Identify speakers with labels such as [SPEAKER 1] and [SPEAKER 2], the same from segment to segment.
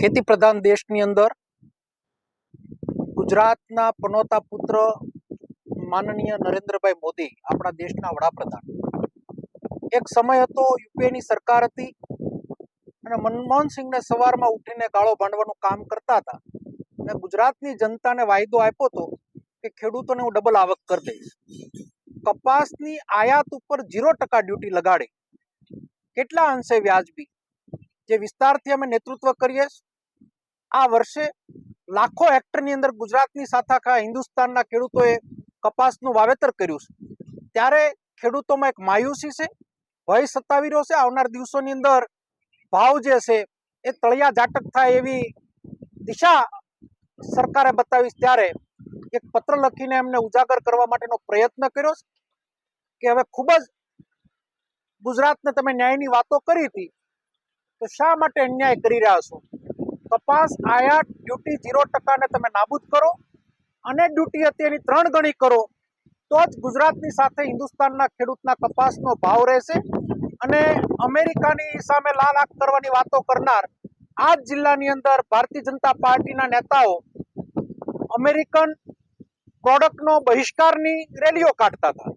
[SPEAKER 1] ખેતી પ્રધાન દેશની અંદર ગુજરાતના પનોતા પુત્ર માનનીય નરેન્દ્રભાઈ મોદી આપણા દેશના વડાપ્રધાન. એક સમય હતો યુપીએની સરકાર હતી અને મનમોહન સિંહને સવારમાં ઉઠીને ગાળો ભાંડવાનું કામ કરતા હતા. અને ગુજરાતની જનતાને વાયદો આપ્યો હતો કે ખેડૂતોને હું ડબલ આવક કરી દઈશ. કપાસની આયાત ઉપર ઝીરો ટકા ડ્યુટી લગાડી. કેટલા અંશે વ્યાજબી? જે વિસ્તારથી અમે નેતૃત્વ કરીએ. આ વર્ષે લાખો હેક્ટરની અંદર ગુજરાતની સાથે આખા હિન્દુસ્તાનના ખેડૂતોએ કપાસનું વાવેતર કર્યું છે. ત્યારે ખેડૂતોમાં એક માયુસી છે, ભય સતાવી રહ્યો છે. આવનાર દિવસોની અંદર ભાવ જે છે એ તળિયા ઝાટક થાય એવી દિશા સરકારે બતાવી ત્યારે એક પત્ર લખીને એમને ઉજાગર કરવા માટેનો પ્રયત્ન કર્યો છે કે હવે ખૂબ જ ગુજરાતને તમે ન્યાયની વાતો કરી હતી, તો શા માટે અન્યાય કરી રહ્યા છો? કપાસ આયાત ડ્યુટી ઝીરો ટકાને તમે નાબૂદ કરો અને ડ્યુટી હતી ત્રણ ગણી કરો, તો જ ગુજરાતની સાથે હિન્દુસ્તાનના ખેડૂતના કપાસનો ભાવ રહેશે અને અમેરિકાની સામે લાલ આંખ કરવાની વાતો કરનાર આ જ જિલ્લાની અંદર ભારતીય જનતા પાર્ટીના નેતાઓ અમેરિકન પ્રોડક્ટનો બહિષ્કારની રેલીઓ કાઢતા હતા.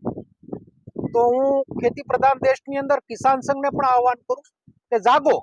[SPEAKER 1] તો હું ખેતી પ્રધાન દેશની અંદર કિસાન સંઘને પણ આહવાન કરું કે જાગો.